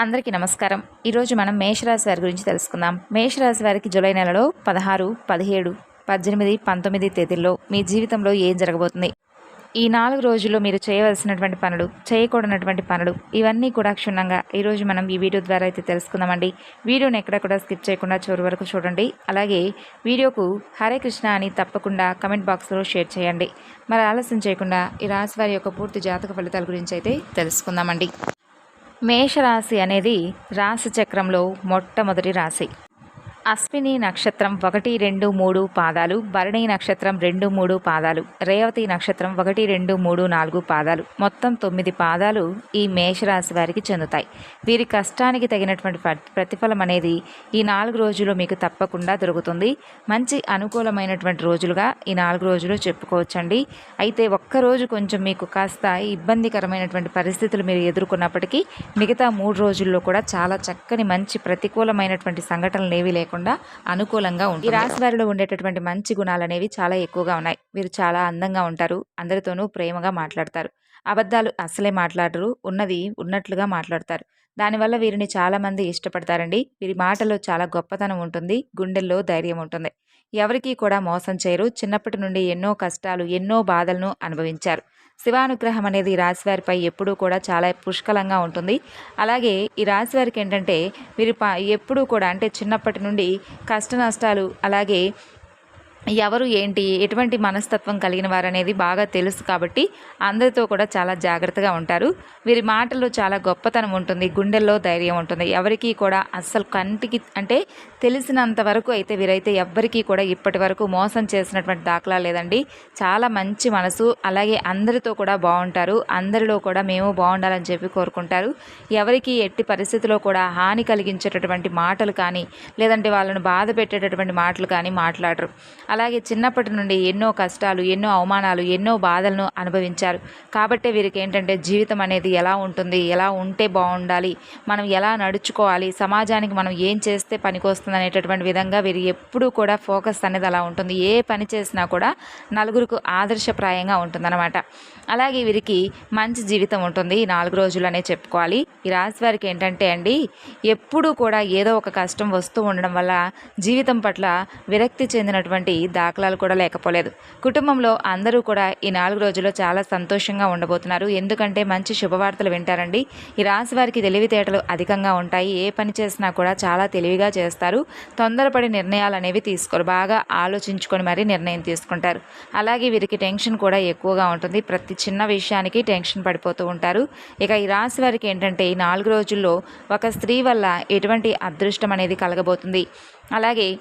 అందరికీ నమస్కారం. ఈరోజు మనం మేషరాశి వారి గురించి తెలుసుకుందాం. మేషరాశి వారికి జూలై నెలలో పదహారు పదిహేడు పద్దెనిమిది పంతొమ్మిది తేదీల్లో మీ జీవితంలో ఏం జరగబోతుంది? ఈ నాలుగు రోజుల్లో మీరు చేయవలసినటువంటి పనులు చేయకూడనటువంటి పనులు ఇవన్నీ కూడా క్షుణ్ణంగా ఈరోజు మనం ఈ వీడియో ద్వారా అయితే తెలుసుకుందామండి. వీడియోని ఎక్కడ కూడా స్కిప్ చేయకుండా చివరి వరకు చూడండి. అలాగే వీడియోకు హరే కృష్ణ అని తప్పకుండా కమెంట్ బాక్స్లో షేర్ చేయండి. మరి ఆలస్యం చేయకుండా ఈ రాశి వారి యొక్క పూర్తి జాతక ఫలితాల గురించి అయితే తెలుసుకుందామండి. మేషరాశి అనేది రాశి చక్రంలో మొట్టమొదటి రాశి. అశ్విని నక్షత్రం ఒకటి రెండు మూడు పాదాలు భరణి నక్షత్రం రెండు మూడు పాదాలు రేవతి నక్షత్రం ఒకటి రెండు మూడు నాలుగు పాదాలు. మొత్తం తొమ్మిది పాదాలు ఈ మేషరాశి వారికి చెందుతాయి. వీరి కష్టానికి తగినటువంటి ప్రతిఫలం అనేది ఈ నాలుగు రోజులు మీకు తప్పకుండా దొరుకుతుంది. మంచి అనుకూలమైనటువంటి రోజులుగా ఈ నాలుగు రోజులు చెప్పుకోవచ్చండి. అయితే ఒక్కరోజు కొంచెం మీకు కాస్త ఇబ్బందికరమైనటువంటి పరిస్థితులు మీరు ఎదుర్కొన్నప్పటికీ మిగతా మూడు రోజుల్లో కూడా చాలా చక్కని మంచి ప్రతికూలమైనటువంటి సంఘటనలు ఏవి లేకుండా అనుకూలంగా ఉంటుంది. ఈ రాశి వారిలో ఉండేటటువంటి మంచి గుణాలు అనేవి చాలా ఎక్కువగా ఉన్నాయి. వీరు చాలా అందంగా ఉంటారు. అందరితోనూ ప్రేమగా మాట్లాడతారు. అబద్ధాలు అసలే మాట్లాడరు. ఉన్నది ఉన్నట్లుగా మాట్లాడతారు. దానివల్ల వీరిని చాలామంది ఇష్టపడతారండి. వీరి మాటలో చాలా గొప్పతనం ఉంటుంది. గుండెల్లో ధైర్యం ఉంటుంది. ఎవరికీ కూడా మోసం చేయరు. చిన్నప్పటి నుండి ఎన్నో కష్టాలు ఎన్నో బాధలను అనుభవించారు. శివానుగ్రహం అనేది ఈ రాశివారిపై ఎప్పుడూ కూడా చాలా పుష్కలంగా ఉంటుంది. అలాగే ఈ రాశివారికి ఏంటంటే మీరు ప ఎప్పుడూ కూడా అంటే చిన్నప్పటి నుండి కష్ట నష్టాలు అలాగే ఎవరు ఏంటి ఎటువంటి మనస్తత్వం కలిగిన వారు అనేది బాగా తెలుసు కాబట్టి అందరితో కూడా చాలా జాగ్రత్తగా ఉంటారు. వీరి మాటల్లో చాలా గొప్పతనం ఉంటుంది గుండెల్లో ధైర్యం ఉంటుంది. ఎవరికీ కూడా అస్సలు కంటికి అంటే తెలిసినంత వరకు అయితే వీరైతే ఎవ్వరికీ కూడా ఇప్పటి వరకు మోసం చేసినటువంటి దాఖలా లేదండి. చాలా మంచి మనసు అలాగే అందరితో కూడా బాగుంటారు. అందరిలో కూడా మేము బాగుండాలని చెప్పి కోరుకుంటారు. ఎవరికి ఎట్టి పరిస్థితిలో కూడా హాని కలిగించేటటువంటి మాటలు కానీ లేదంటే వాళ్ళను బాధ పెట్టేటటువంటి మాటలు కానీ మాట్లాడరు. అలాగే చిన్నప్పటి నుండి ఎన్నో కష్టాలు ఎన్నో అవమానాలు ఎన్నో బాధలను అనుభవించారు. కాబట్టే వీరికి ఏంటంటే జీవితం అనేది ఎలా ఉంటుంది ఎలా ఉంటే బాగుండాలి మనం ఎలా నడుచుకోవాలి సమాజానికి మనం ఏం చేస్తే పనికొస్తుంది అనేటటువంటి విధంగా వీరు ఎప్పుడూ కూడా ఫోకస్ అనేది అలా ఉంటుంది. ఏ పని చేసినా కూడా నలుగురికి ఆదర్శప్రాయంగా ఉంటుందన్నమాట. అలాగే వీరికి మంచి జీవితం ఉంటుంది. ఈ నాలుగు రోజులు అనే చెప్పుకోవాలి. ఈ రాశి వారికి ఏంటంటే అండి ఎప్పుడూ కూడా ఏదో ఒక కష్టం వస్తూ ఉండడం వల్ల జీవితం పట్ల విరక్తి చెందినటువంటి దాఖలాలు కూడా లేకపోలేదు. కుటుంబంలో అందరూ కూడా ఈ నాలుగు రోజుల్లో చాలా సంతోషంగా ఉండబోతున్నారు. ఎందుకంటే మంచి శుభవార్తలు వింటారండి. ఈ రాశి వారికి తెలివితేటలు అధికంగా ఉంటాయి. ఏ పని చేసినా కూడా చాలా తెలివిగా చేస్తారు. తొందరపడి నిర్ణయాలు అనేవి తీసుకోరు. బాగా ఆలోచించుకొని మరీ నిర్ణయం తీసుకుంటారు. అలాగే వీరికి టెన్షన్ కూడా ఎక్కువగా ఉంటుంది. ప్రతి చిన్న విషయానికి టెన్షన్ పడిపోతూ ఉంటారు. ఇక ఈ రాశి వారికి ఏంటంటే ఈ నాలుగు రోజుల్లో ఒక స్త్రీ వల్ల ఎటువంటి అదృష్టం అనేది కలగబోతుంది. అలాగే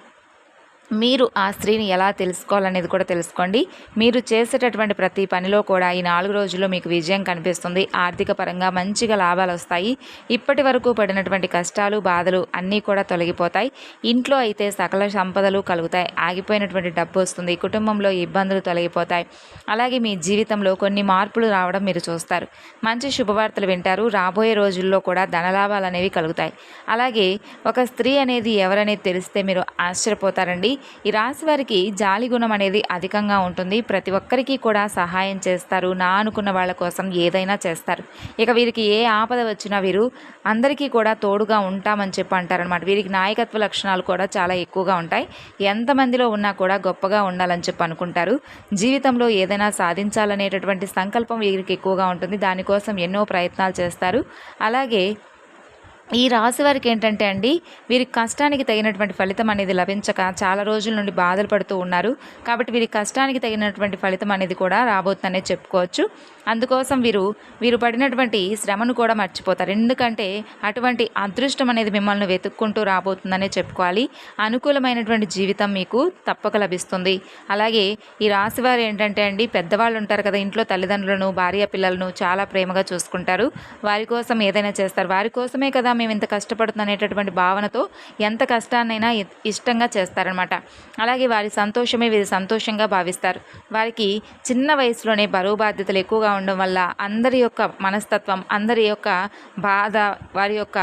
మీరు ఆ స్త్రీని ఎలా తెలుసుకోవాలనేది కూడా తెలుసుకోండి. మీరు చేసేటటువంటి ప్రతి పనిలో కూడా ఈ నాలుగు రోజుల్లో మీకు విజయం కనిపిస్తుంది. ఆర్థిక పరంగా మంచిగా లాభాలు వస్తాయి. ఇప్పటి వరకు పడినటువంటి కష్టాలు బాధలు అన్నీ కూడా తొలగిపోతాయి. ఇంట్లో అయితే సకల సంపదలు కలుగుతాయి. ఆగిపోయినటువంటి డబ్బు వస్తుంది. కుటుంబంలో ఇబ్బందులు తొలగిపోతాయి. అలాగే మీ జీవితంలో కొన్ని మార్పులు రావడం మీరు చూస్తారు. మంచి శుభవార్తలు వింటారు. రాబోయే రోజుల్లో కూడా ధనలాభాలు అనేవి కలుగుతాయి. అలాగే ఒక స్త్రీ అనేది ఎవరనేది తెలిస్తే మీరు ఆశ్చర్యపోతారండి. ఈ రాశి వారికి జాలి గుణం అనేది అధికంగా ఉంటుంది. ప్రతి ఒక్కరికి కూడా సహాయం చేస్తారు. నా అనుకున్న వాళ్ళ కోసం ఏదైనా చేస్తారు. ఇక వీరికి ఏ ఆపద వచ్చినా వీరు అందరికీ కూడా తోడుగా ఉంటామని చెప్పి అంటారనమాట వీరికి నాయకత్వ లక్షణాలు కూడా చాలా ఎక్కువగా ఉంటాయి. ఎంతమందిలో ఉన్నా కూడా గొప్పగా ఉండాలని చెప్పి అనుకుంటారు. జీవితంలో ఏదైనా సాధించాలనేటటువంటి సంకల్పం వీరికి ఎక్కువగా ఉంటుంది. దానికోసం ఎన్నో ప్రయత్నాలు చేస్తారు. అలాగే ఈ రాశి వారికి ఏంటంటే అండి వీరి కష్టానికి తగినటువంటి ఫలితం అనేది లభించక చాలా రోజుల నుండి బాధలు పడుతూ ఉన్నారు. కాబట్టి వీరి కష్టానికి తగినటువంటి ఫలితం అనేది కూడా రాబోతుందనే చెప్పుకోవచ్చు. అందుకోసం వీరు వీరు పడినటువంటి శ్రమను కూడా మర్చిపోతారు. ఎందుకంటే అటువంటి అదృష్టం అనేది మిమ్మల్ని వెతుక్కుంటూ రాబోతుందనే చెప్పుకోవాలి. అనుకూలమైనటువంటి జీవితం మీకు తప్పక లభిస్తుంది. అలాగే ఈ రాశి వారు ఏంటంటే అండి పెద్దవాళ్ళు ఉంటారు కదా ఇంట్లో తల్లిదండ్రులను భార్య పిల్లలను చాలా ప్రేమగా చూసుకుంటారు. వారి కోసం ఏదైనా చేస్తారు. వారి కోసమే కదా మేము ఇంత కష్టపడుతున్నాం అనేటటువంటి భావనతో ఎంత కష్టాన్నైనా ఇష్టంగా చేస్తారనమాట అలాగే వారి సంతోషమే వీరి సంతోషంగా భావిస్తారు. వారికి చిన్న వయసులోనే బరువు బాధ్యతలు ఎక్కువగా ఉండడం వల్ల అందరి యొక్క మనస్తత్వం అందరి యొక్క బాధ వారి యొక్క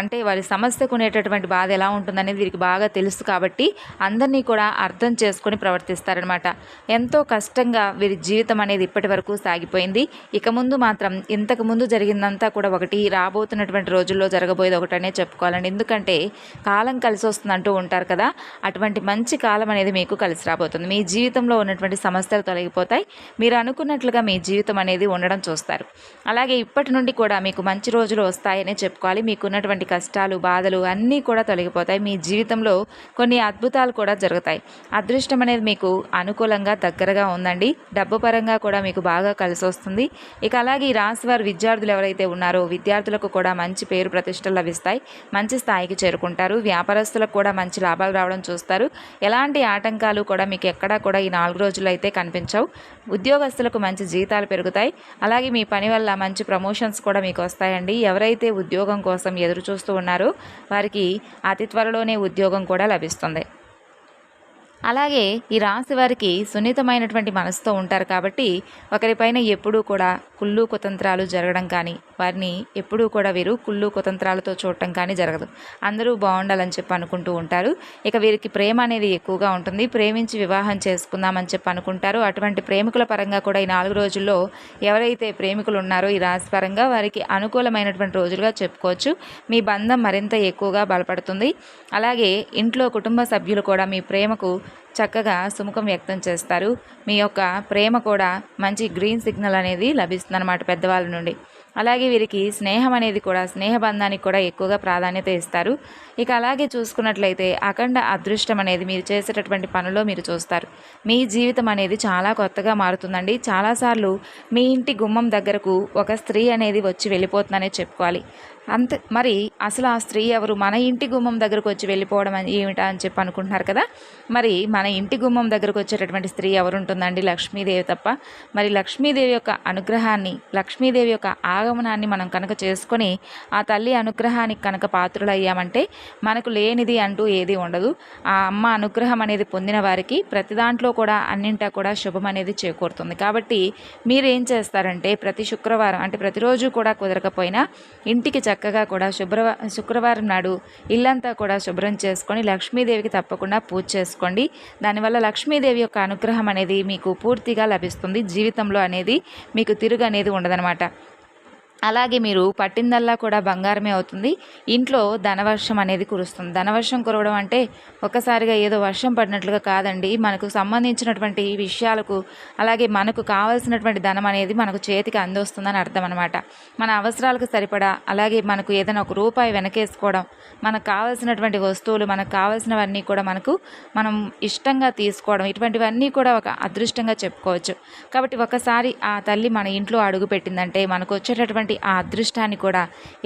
అంటే వారి సమస్యకు ఉండేటటువంటి బాధ ఎలా ఉంటుందనేది వీరికి బాగా తెలుసు కాబట్టి అందరినీ కూడా అర్థం చేసుకొని ప్రవర్తిస్తారనమాట ఎంతో కష్టంగా వీరి జీవితం అనేది ఇప్పటి వరకు సాగిపోయింది. ఇక ముందు మాత్రం ఇంతకు ముందు జరిగిందంతా కూడా ఒకటి రాబోతున్నటువంటి రోజుల్లో జరగబోయేది ఒకటనే చెప్పుకోవాలండి. ఎందుకంటే కాలం కలిసి వస్తుంది అంటూ ఉంటారు కదా అటువంటి మంచి కాలం అనేది మీకు కలిసి రాబోతుంది. మీ జీవితంలో ఉన్నటువంటి సమస్యలు తొలగిపోతాయి. మీరు అనుకున్నట్లుగా మీ జీవితం అనేది ఉండడం చూస్తారు. అలాగే ఇప్పటి నుండి కూడా మీకు మంచి రోజులు వస్తాయనే చెప్పుకోవాలి. మీకున్నటువంటి ఉన్నటువంటి కష్టాలు బాధలు అన్నీ కూడా తొలగిపోతాయి. మీ జీవితంలో కొన్ని అద్భుతాలు కూడా జరుగుతాయి. అదృష్టం అనేది మీకు అనుకూలంగా దగ్గరగా ఉందండి. డబ్బు పరంగా కూడా మీకు బాగా కలిసి వస్తుంది. ఇక అలాగే ఈ రాశి వారి విద్యార్థులు ఎవరైతే ఉన్నారో విద్యార్థులకు కూడా మంచి పేరు ప్రతిష్టలు లభిస్తాయి. మంచి స్థాయికి చేరుకుంటారు. వ్యాపారస్తులకు కూడా మంచి లాభాలు రావడం చూస్తారు. ఎలాంటి ఆటంకాలు కూడా మీకు ఎక్కడా కూడా ఈ నాలుగు రోజులు అయితే కనిపించవు. ఉద్యోగస్తులకు మంచి జీతాలు పెరుగుతాయి. అలాగే మీ పని వల్ల మంచి ప్రమోషన్స్ కూడా మీకు వస్తాయండి. ఎవరైతే ఉద్యోగం కోసం ఎదురు చూస్తూ ఉన్నారో వారికి అతి త్వరలోనే ఉద్యోగం కూడా లభిస్తుంది. అలాగే ఈ రాశి వారికి సున్నితమైనటువంటి మనసుతో ఉంటారు కాబట్టి ఒకరిపైన ఎప్పుడూ కూడా కుళ్ళు కుతంత్రాలు జరగడం కానీ వారిని ఎప్పుడూ కూడా వీరు కుళ్ళు కుతంత్రాలతో చూడటం కానీ జరగదు. అందరూ బాగుండాలని చెప్పి అనుకుంటూ ఉంటారు. ఇక వీరికి ప్రేమ అనేది ఎక్కువగా ఉంటుంది. ప్రేమించి వివాహం చేసుకుందామని చెప్పి అనుకుంటారు. అటువంటి ప్రేమికుల పరంగా కూడా ఈ నాలుగు రోజుల్లో ఎవరైతే ప్రేమికులు ఉన్నారో ఈ రాశి పరంగా వారికి అనుకూలమైనటువంటి రోజులుగా చెప్పుకోవచ్చు. మీ బంధం మరింత ఎక్కువగా బలపడుతుంది. అలాగే ఇంట్లో కుటుంబ సభ్యులు కూడా మీ ప్రేమకు చక్కగా సుముఖం వ్యక్తం చేస్తారు. మీ యొక్క ప్రేమ కూడా మంచి గ్రీన్ సిగ్నల్ అనేది లభిస్తుంది అన్నమాట పెద్దవాళ్ళ నుండి. అలాగే వీరికి స్నేహం అనేది కూడా స్నేహబంధానికి కూడా ఎక్కువగా ప్రాధాన్యత ఇస్తారు. ఇక అలాగే చూసుకున్నట్లయితే అఖండ అదృష్టం అనేది మీరు చేసేటటువంటి పనిలో మీరు చూస్తారు. మీ జీవితం అనేది చాలా కొత్తగా మారుతుందండి. చాలాసార్లు మీ ఇంటి గుమ్మం దగ్గరకు ఒక స్త్రీ అనేది వచ్చి వెళ్ళిపోతుందనే చెప్పుకోవాలి. అంత. మరి అసలు ఆ స్త్రీ ఎవరు? మన ఇంటి గుమ్మం దగ్గరకు వచ్చి వెళ్ళిపోవడం అని ఏమిటా అని చెప్పి అనుకుంటున్నారు కదా. మరి మన ఇంటి గుమ్మం దగ్గరకు వచ్చేటటువంటి స్త్రీ ఎవరు ఉంటుందండి లక్ష్మీదేవి తప్ప. మరి లక్ష్మీదేవి యొక్క అనుగ్రహాన్ని లక్ష్మీదేవి యొక్క ఆగమనాన్ని మనం కనుక చేసుకొని ఆ తల్లి అనుగ్రహానికి కనుక పాత్రులయ్యామంటే మనకు లేనిది అంటూ ఏది ఉండదు. ఆ అమ్మ అనుగ్రహం అనేది పొందిన వారికి ప్రతి దాంట్లో కూడా అన్నింటా కూడా శుభం అనేది చేకూరుతుంది. కాబట్టి మీరు ఏం చేస్తారంటే ప్రతి శుక్రవారం అంటే ప్రతిరోజు కూడా కుదరకపోయినా ఇంటికి చక్కగా కూడా శుభ్రవ శుక్రవారం నాడు ఇల్లంతా కూడా శుభ్రం చేసుకొని లక్ష్మీదేవికి తప్పకుండా పూజ చేసుకోండి. దానివల్ల లక్ష్మీదేవి యొక్క అనుగ్రహం అనేది మీకు పూర్తిగా లభిస్తుంది. జీవితంలో అనేది మీకు తిరుగు అనేది ఉండదనమాట అలాగే మీరు పట్టిందల్లా కూడా బంగారమే అవుతుంది. ఇంట్లో ధనవర్షం అనేది కురుస్తుంది. ధనవర్షం కురవడం అంటే ఒక్కసారిగా ఏదో వర్షం పడినట్లుగా కాదండి. మనకు సంబంధించినటువంటి విషయాలకు అలాగే మనకు కావాల్సినటువంటి ధనం అనేది మనకు చేతికి అందొస్తుందని అర్థం అనమాట మన అవసరాలకు సరిపడా అలాగే మనకు ఏదైనా ఒక రూపాయి వెనకేసుకోవడం మనకు కావాల్సినటువంటి వస్తువులు మనకు కావాల్సినవన్నీ కూడా మనకు మనం ఇష్టంగా తీసుకోవడం ఇటువంటివన్నీ కూడా ఒక అదృష్టంగా చెప్పుకోవచ్చు. కాబట్టి ఒకసారి ఆ తల్లి మన ఇంట్లో అడుగు పెట్టిందంటే మనకు వచ్చేటటువంటి ఉన్నటువంటి ఆ అదృష్టాన్ని కూడా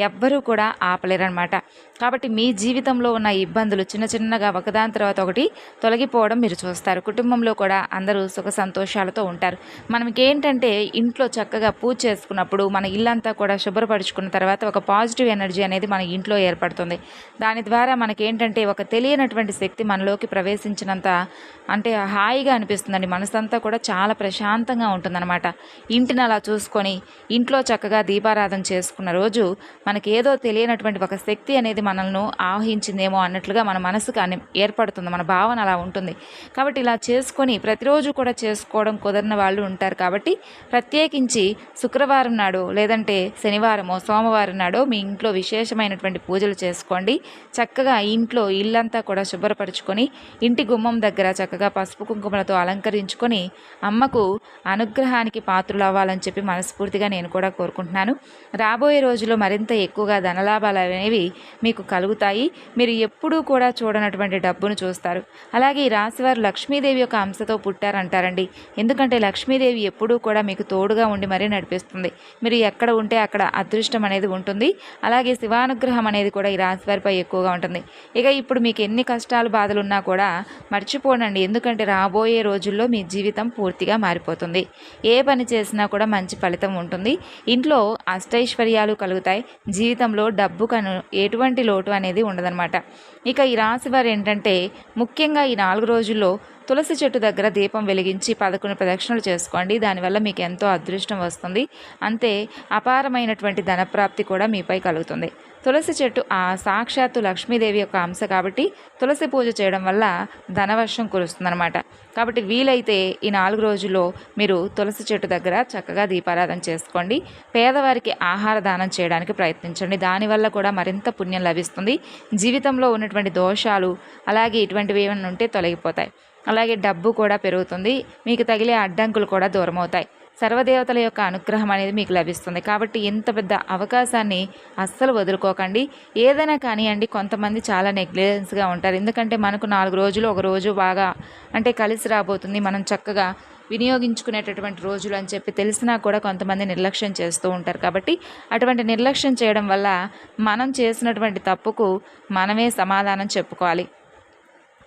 ఎవ్వరూ కూడా ఆపలేరనమాట కాబట్టి మీ జీవితంలో ఉన్న ఇబ్బందులు చిన్న చిన్నగా ఒకదాని తర్వాత ఒకటి తొలగిపోవడం మీరు చూస్తారు. కుటుంబంలో కూడా అందరూ సుఖ సంతోషాలతో ఉంటారు. మనకేంటంటే ఇంట్లో చక్కగా పూజ చేసుకున్నప్పుడు మన ఇల్లంతా కూడా శుభ్రపరుచుకున్న తర్వాత ఒక పాజిటివ్ ఎనర్జీ అనేది మన ఇంట్లో ఏర్పడుతుంది. దాని ద్వారా మనకేంటంటే ఒక తెలియనటువంటి శక్తి మనలోకి ప్రవేశించినంత అంటే హాయిగా అనిపిస్తుందండి. మనసంతా కూడా చాలా ప్రశాంతంగా ఉంటుందన్నమాట. ఇంటిని అలా చూసుకొని ఇంట్లో చక్కగా దీపారాధన చేసుకున్న రోజు మనకి ఏదో తెలియనటువంటి ఒక శక్తి అనేది మనల్ని ఆవహించిందేమో అన్నట్లుగా మన మనసుకు అని ఏర్పడుతుంది మన భావన అలా ఉంటుంది. కాబట్టి ఇలా చేసుకొని ప్రతిరోజు కూడా చేసుకోవడం కుదరిన వాళ్ళు ఉంటారు కాబట్టి ప్రత్యేకించి శుక్రవారం నాడు లేదంటే శనివారమో సోమవారం నాడో మీ ఇంట్లో విశేషమైనటువంటి పూజలు చేసుకోండి. చక్కగా ఇంట్లో ఇల్లంతా కూడా శుభ్రపరచుకొని ఇంటి గుమ్మం దగ్గర చక్కగా పసుపు కుంకుమలతో అలంకరించుకొని అమ్మకు అనుగ్రహానికి పాత్రలు అవ్వాలని చెప్పి మనస్ఫూర్తిగా నేను కూడా కోరుకుంటున్నాను. రాబోయే రోజుల్లో మరింత ఎక్కువగా ధనలాభాలు అనేవి మీకు కలుగుతాయి. మీరు ఎప్పుడూ కూడా చూడనటువంటి డబ్బును చూస్తారు. అలాగే ఈ రాశివారు లక్ష్మీదేవి యొక్క అంశతో పుట్టారంటారండి. ఎందుకంటే లక్ష్మీదేవి ఎప్పుడూ కూడా మీకు తోడుగా ఉండి మరీ నడిపిస్తుంది. మీరు ఎక్కడ ఉంటే అక్కడ అదృష్టం అనేది ఉంటుంది. అలాగే శివానుగ్రహం అనేది కూడా ఈ రాశివారిపై ఎక్కువగా ఉంటుంది. ఇక ఇప్పుడు మీకు ఎన్ని కష్టాలు బాధలు ఉన్నా కూడా మర్చిపోనండి. ఎందుకంటే రాబోయే రోజుల్లో మీ జీవితం పూర్తిగా మారిపోతుంది. ఏ పని చేసినా కూడా మంచి ఫలితం ఉంటుంది. ఇంట్లో అష్టైశ్వర్యాలు కలుగుతాయి. జీవితంలో డబ్బు కను ఎటువంటి లోటు అనేది ఉండదన్నమాట. ఇక ఈ రాశి వారు ఏంటంటే ముఖ్యంగా ఈ నాలుగు రోజుల్లో తులసి చెట్టు దగ్గర దీపం వెలిగించి పదకొండు ప్రదక్షిణలు చేసుకోండి. దానివల్ల మీకు ఎంతో అదృష్టం వస్తుంది. అంతే అపారమైనటువంటి ధనప్రాప్తి కూడా మీపై కలుగుతుంది. తులసి చెట్టు ఆ సాక్షాత్తు లక్ష్మీదేవి యొక్క అంశ కాబట్టి తులసి పూజ చేయడం వల్ల ధనవర్షం కురుస్తుందన్నమాట. కాబట్టి వీలైతే ఈ నాలుగు రోజుల్లో మీరు తులసి చెట్టు దగ్గర చక్కగా దీపారాధన చేసుకోండి. పేదవారికి ఆహార దానం చేయడానికి ప్రయత్నించండి. దానివల్ల కూడా మరింత పుణ్యం లభిస్తుంది. జీవితంలో ఉన్నటువంటి దోషాలు అలాగే ఇటువంటివి ఏమైనా ఉంటే తొలగిపోతాయి. అలాగే డబ్బు కూడా పెరుగుతుంది. మీకు తగిలే అడ్డంకులు కూడా దూరమవుతాయి సర్వదేవతల యొక్క అనుగ్రహం అనేది మీకు లభిస్తుంది. కాబట్టి ఇంత పెద్ద అవకాశాన్ని అస్సలు వదులుకోకండి. ఏదైనా కానివ్వండి కొంతమంది చాలా నెగ్లిజెన్స్గా ఉంటారు. ఎందుకంటే మనకు నాలుగు రోజులు ఒక రోజు బాగా అంటే కలిసి రాబోతుంది. మనం చక్కగా వినియోగించుకునేటటువంటి రోజులు అని చెప్పి తెలిసినా కూడా కొంతమంది నిర్లక్ష్యం చేస్తూ ఉంటారు. కాబట్టి అటువంటి నిర్లక్ష్యం చేయడం వల్ల మనం చేసినటువంటి తప్పుకు మనమే సమాధానం చెప్పుకోవాలి.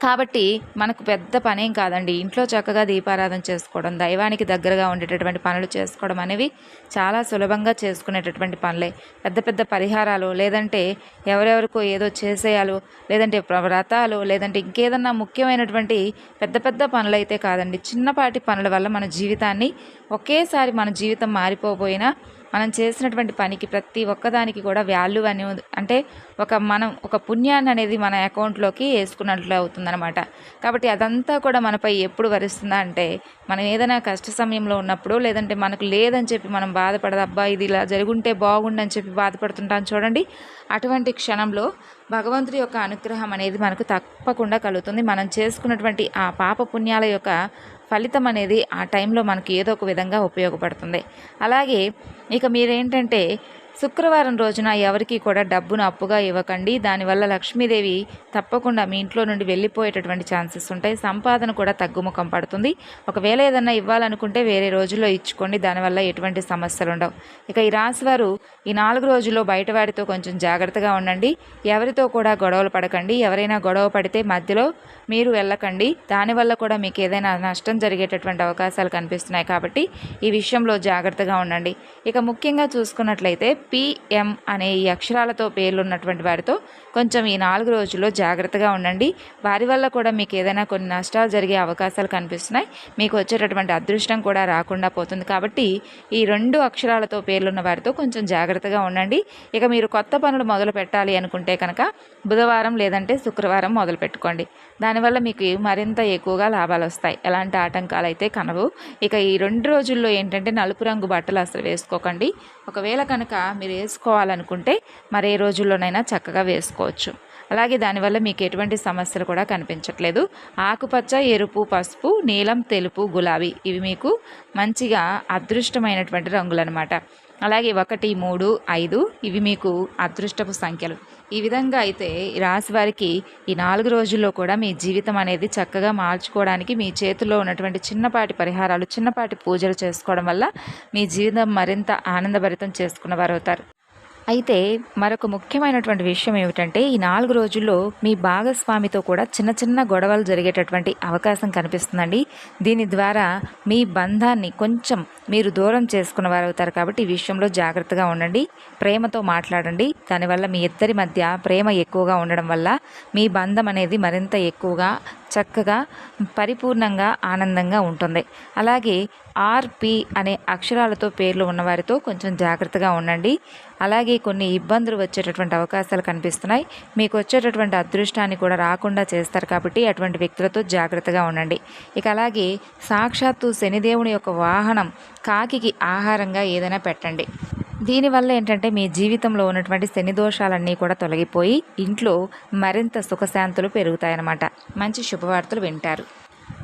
కాబట్టి మనకు పెద్ద పనేం కాదండి. ఇంట్లో చక్కగా దీపారాధన చేసుకోవడం దైవానికి దగ్గరగా ఉండేటటువంటి పనులు చేసుకోవడం అనేవి చాలా సులభంగా చేసుకునేటటువంటి పనులే. పెద్ద పెద్ద పరిహారాలు లేదంటే ఎవరెవరికో ఏదో చేసేయాలో లేదంటే వ్రతాలు లేదంటే ఇంకేదన్నా ముఖ్యమైనటువంటి పెద్ద పెద్ద పనులు అయితే కాదండి. చిన్నపాటి పనుల వల్ల మన జీవితాన్ని ఒకేసారి మన జీవితం మారిపోబోయినా మనం చేసినటువంటి పనికి ప్రతి ఒక్కదానికి కూడా వాల్యూ అని అంటే ఒక మనం ఒక పుణ్యాన్ని అనేది మన అకౌంట్లోకి వేసుకున్నట్లు అవుతుందన్నమాట. కాబట్టి అదంతా కూడా మనపై ఎప్పుడు వరిస్తుందా అంటే మనం ఏదైనా కష్ట సమయంలో ఉన్నప్పుడు లేదంటే మనకు లేదని చెప్పి మనం బాధపడదు అబ్బా ఇది ఇలా జరుగుంటే బాగుండని చెప్పి బాధపడుతుంటాం చూడండి. అటువంటి క్షణంలో భగవంతుడి యొక్క అనుగ్రహం అనేది మనకు తప్పకుండా కలుగుతుంది. మనం చేసుకున్నటువంటి ఆ పాప పుణ్యాల యొక్క ఫలితం అనేది ఆ టైంలో మనకి ఏదో ఒక విధంగా ఉపయోగపడుతుంది. అలాగే ఇక మీరేంటంటే శుక్రవారం రోజున ఎవరికి కూడా డబ్బును అప్పుగా ఇవ్వకండి. దానివల్ల లక్ష్మీదేవి తప్పకుండా మీ ఇంట్లో నుండి వెళ్ళిపోయేటటువంటి ఛాన్సెస్ ఉంటాయి. సంపాదన కూడా తగ్గుముఖం పడుతుంది. ఒకవేళ ఏదన్నా ఇవ్వాలనుకుంటే వేరే రోజుల్లో ఇచ్చుకోండి. దానివల్ల ఎటువంటి సమస్యలు ఉండవు. ఇక ఈ రాశివారు ఈ నాలుగు రోజుల్లో బయటవాడితో కొంచెం జాగ్రత్తగా ఉండండి. ఎవరితో కూడా గొడవలు పడకండి. ఎవరైనా గొడవ పడితే మధ్యలో మీరు వెళ్ళకండి. దానివల్ల కూడా మీకు ఏదైనా నష్టం జరిగేటటువంటి అవకాశాలు కనిపిస్తున్నాయి కాబట్టి ఈ విషయంలో జాగ్రత్తగా ఉండండి. ఇక ముఖ్యంగా చూసుకున్నట్లయితే పిఎం అనే ఈ అక్షరాలతో పేర్లున్నటువంటి వారితో కొంచెం ఈ నాలుగు రోజుల్లో జాగ్రత్తగా ఉండండి. వారి వల్ల కూడా మీకు ఏదైనా కొన్ని నష్టాలు జరిగే అవకాశాలు కనిపిస్తున్నాయి. మీకు వచ్చేటటువంటి అదృష్టం కూడా రాకుండా పోతుంది. కాబట్టి ఈ రెండు అక్షరాలతో పేర్లున్న వారితో కొంచెం జాగ్రత్తగా ఉండండి. ఇక మీరు కొత్త పనులు మొదలు పెట్టాలి అనుకుంటే కనుక బుధవారం లేదంటే శుక్రవారం మొదలు పెట్టుకోండి. దానివల్ల మీకు మరింత ఎక్కువగా లాభాలు వస్తాయి. ఎలాంటి ఆటంకాలు అయితే కనవు ఇక ఈ రెండు రోజుల్లో ఏంటంటే నలుపు రంగు బట్టలు అసలు వేసుకోకండి. ఒకవేళ కనుక మీరు వేసుకోవాలనుకుంటే మరే రోజుల్లోనైనా చక్కగా వేసుకోవచ్చు. అలాగే దానివల్ల మీకు ఎటువంటి సమస్యలు కూడా కనిపించట్లేదు. ఆకుపచ్చ ఎరుపు పసుపు నీలం తెలుపు గులాబీ ఇవి మీకు మంచిగా అదృష్టమైనటువంటి రంగులు అనమాట అలాగే ఒకటి మూడు ఐదు ఇవి మీకు అదృష్టపు సంఖ్యలు. ఈ విధంగా అయితే రాశి వారికి ఈ నాలుగు రోజుల్లో కూడా మీ జీవితం అనేది చక్కగా మార్చుకోవడానికి మీ చేతుల్లో ఉన్నటువంటి చిన్నపాటి పరిహారాలు చిన్నపాటి పూజలు చేసుకోవడం వల్ల మీ జీవితం మరింత ఆనందభరితం చేసుకున్నవారు అవుతారు. అయితే మరొక ముఖ్యమైనటువంటి విషయం ఏమిటంటే ఈ నాలుగు రోజుల్లో మీ భాగస్వామితో కూడా చిన్న చిన్న గొడవలు జరిగేటటువంటి అవకాశం కనిపిస్తుందండి. దీని ద్వారా మీ బంధాన్ని కొంచెం మీరు దూరం చేసుకున్న వారు అవుతారు కాబట్టి ఈ విషయంలో జాగ్రత్తగా ఉండండి. ప్రేమతో మాట్లాడండి. దానివల్ల మీ ఇద్దరి మధ్య ప్రేమ ఎక్కువగా ఉండడం వల్ల మీ బంధం అనేది మరింత ఎక్కువగా చక్కగా పరిపూర్ణంగా ఆనందంగా ఉంటుంది. అలాగే ఆర్పి అనే అక్షరాలతో పేర్లు ఉన్నవారితో కొంచెం జాగ్రత్తగా ఉండండి. అలాగే కొన్ని ఇబ్బందులు వచ్చేటటువంటి అవకాశాలు కనిపిస్తున్నాయి. మీకు వచ్చేటటువంటి అదృష్టాన్ని కూడా రాకుండా చేస్తారు కాబట్టి అటువంటి వ్యక్తులతో జాగ్రత్తగా ఉండండి. ఇక అలాగే సాక్షాత్తు శనిదేవుని యొక్క వాహనం కాకికి ఆహారంగా ఏదైనా పెట్టండి. దీనివల్ల ఏంటంటే మీ జీవితంలో ఉన్నటువంటి శని దోషాలన్నీ కూడా తొలగిపోయి ఇంట్లో మరింత సుఖశాంతులు పెరుగుతాయన్నమాట. మంచి శుభవార్తలు వింటారు.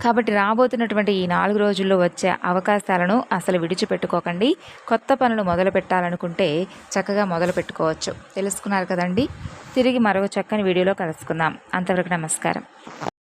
కాబట్టి రాబోతున్నటువంటి ఈ నాలుగు రోజుల్లో వచ్చే అవకాశాలను అసలు విడిచిపెట్టుకోకండి. కొత్త పనులు మొదలు పెట్టాలనుకుంటే చక్కగా మొదలు పెట్టుకోవచ్చు. తెలుసుకున్నారు కదండి? తిరిగి మరొక చక్కని వీడియోలో కలుసుకుందాం. అంతవరకు నమస్కారం.